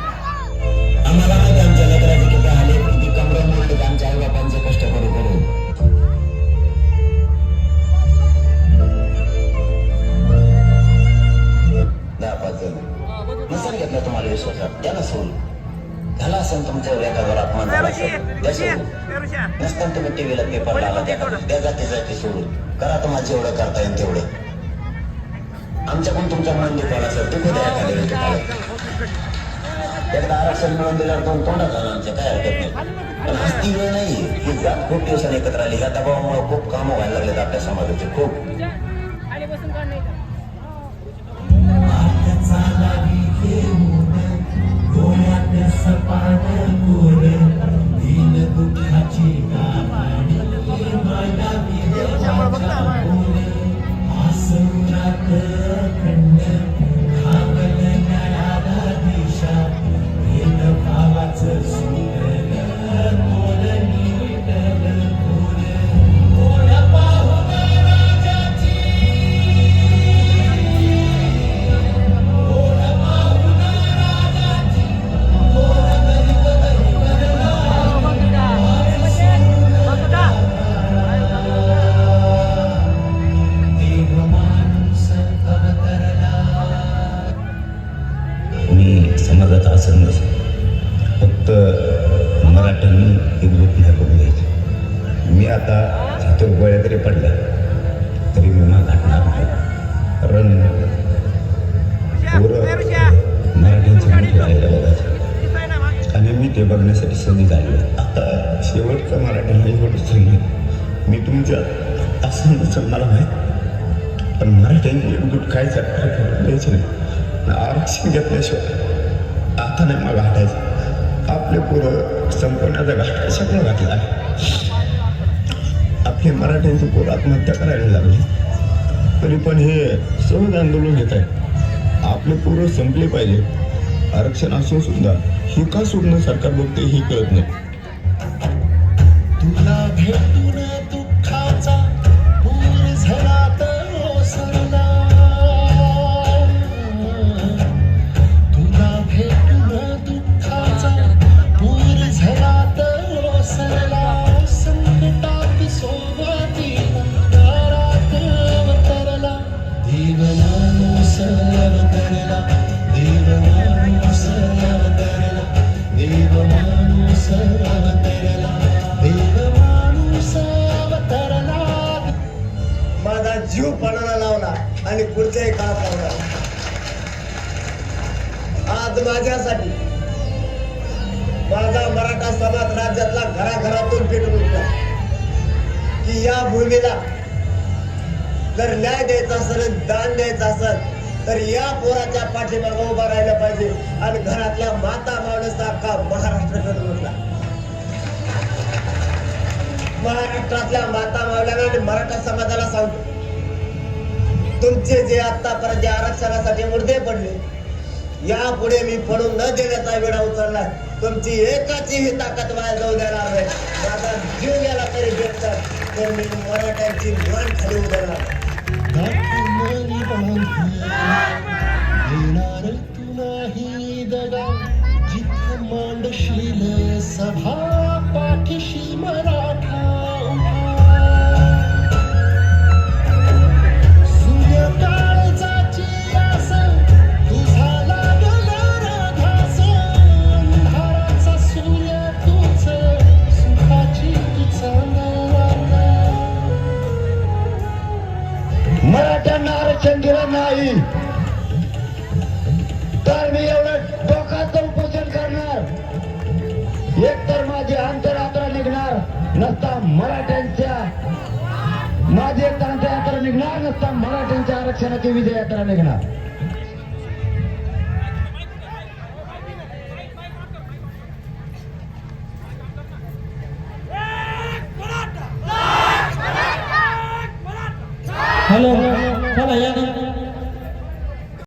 आम्हाला माहिती आमच्या लेकराचे किती हाल आहेत, किती कमरे मोडलेत आमच्या आई बापांचे कष्ट करू करू दहा पाच जण नसेल घेतलं तुम्हाला विश्वासात त्याला सोडून झाला असेल तुमच्यावर एखाद्यावर अपमान झाला असेल द्या सोडून नसताना तुम्ही टीव्हीला पेपर लावा त्या जाती जाती सोडून करा तुम्हाला जेवढं करता. येईल तेवढं आमच्याकडून तुमच्या मन दुखावला असेल. दुखू द्या एखाद्या. एकदा आरक्षण मिळून दिल्यावर दोन तोंडात झालं आमच्या काय हरकत नाही. पण आज ती वेळ नाही. ही जात खूप दिवसांनी एकत्र आली. ह्या दबावामुळे खूप कामं व्हायला लागलेत आपल्या समाजाचे खूप. एकजूट नाही करून घ्यायची. मी आता छातूर गोळ्या तरी पडल्या तरी मी मग घाटणार नाही. कारण पोरं. मराठ्यांची मोठी राहायला बघायची आणि मी ते बघण्यासाठी संधी झाली आता शेवटचं मराठ्यांना एवढंच सांगेन मी तुमच्या असं नसं मला माहीत पण मराठ्यांची एकजूट काय द्यायची नाही. आरक्षण घेतल्याशिवाय आता नाही मग हटायचं. आपले पोरं संपवण्याचा घाट सगळं घातला आहे आपले मराठ्यांची पोरं आत्महत्या करायला लागली. तरी पण हे सहज आंदोलन घेत आहे आपले पोरं संपले पाहिजे. आरक्षण असून सुद्धा हे का सोडणं सरकार बघते हे कळत नाही. आणि पुढच्याही काळात लावला आज माझ्यासाठी माझा मराठा समाज राज्यातला घराघरातून पेटून उठला की या भूमीला जर न्याय द्यायचा असेल दान द्यायचा असेल तर या पोराच्या पाठीमागे उभा राहिला पाहिजे आणि घरातल्या माता माणूस अख्खा महाराष्ट्र उठला महाराष्ट्रातल्या माता मावल्याला आणि मराठा समाजाला सांगतो. तुमचे जे आतापर्यंत जे आरक्षणासाठी मुर्दे पडले यापुढे मी पडून न देण्याचा वेळा उचललाय तुमची एकाची ही ताकद वाया जाऊ देणार नाही. माझा जीव गेला तरी भेटतात तर मी मराठ्यांची मान खाली उतरणार आरक्षण दिलं नाही. तर मी एवढं डोकाचं उपोषण करणार. एक तर माझी अंतरात्रा निघणार नसता मराठ्यांच्या. माझी एक तर अंतरात्रा निघणार नसता मराठ्यांच्या आरक्षणाची विजय यात्रा निघणार हॅलो. चला या ना